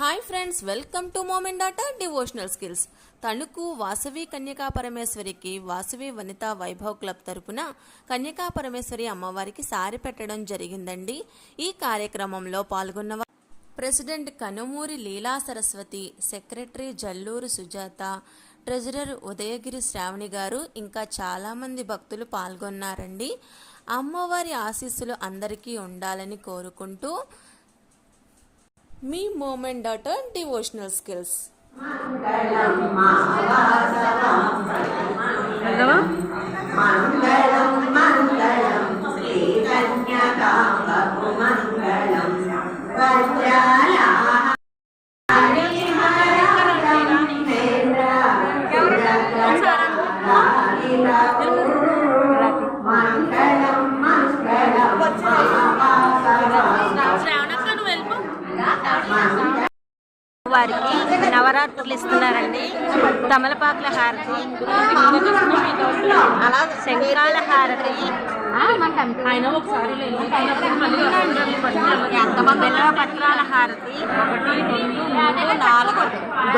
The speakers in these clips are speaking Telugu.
Hi friends welcome to moment data devotional skills Tanuku Vasavi Kanyaka పరమేశ్వరికి Vasavi Vanitha Vaibhav club తరపున కన్యకా పరమేశ్వరి అమ్మవారికి సారి పెట్టడం జరిగిందండి. ఈ కార్యక్రమంలో పాల్గొన్న president Kanumuri Leela Saraswathi secretary Jalluru Sujatha treasurer Udayagiri Shravani garu ఇంకా చాలామంది భక్తులు పాల్గొన్నారండి. అమ్మవారి ఆశీస్సులు అందరికీ ఉండాలని కోరుకుంటూ మీ mom and daughter devotional skills మంగళం మంగళం నవరాత్రులు ఇస్తున్నారండి. తమలపాకుల హారతి. శంఖాల హారతి. బెల్లవ పత్రాల హారతి.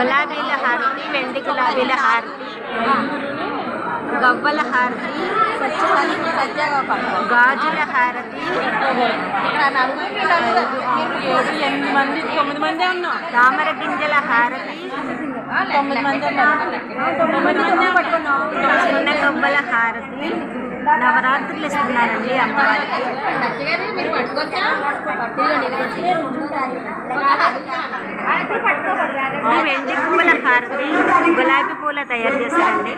గులాబీల హారతి వెండి గులాబీల హారతి. గవ్వల హారతి గాజుల హారతి ఎనిమిది మంది తొమ్మిది మంది ఉన్నాం తామర గింజల హారతి. తొమ్మిది మంది చిన్న గవ్వల హారతి. నవరాత్రులు ఇస్తున్నారండి అమ్మవారికి పువ్వుల హారతి గులాబీ పూల తయారు చేశారండి.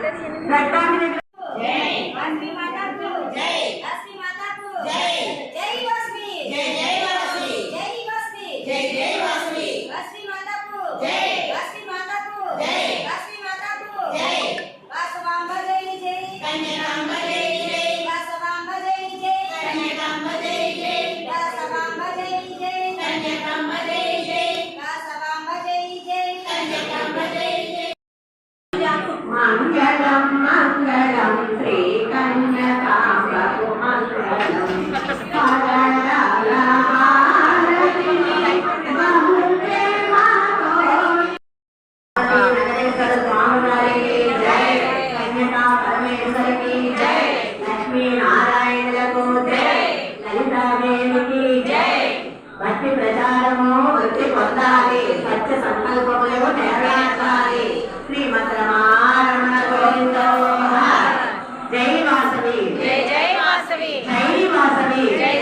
లక్ష్మీ నారాయణులకు జై. లలితాదేవికి జై. భక్తి ప్రచారము వృత్తి పొందాలి. సత్య సంకల్పములు నెరవేర్చాలి. శ్రీమద్ రమారమణ గోవిందో జై వాసవి. జై జై వాసవి. జై వాసవి. జై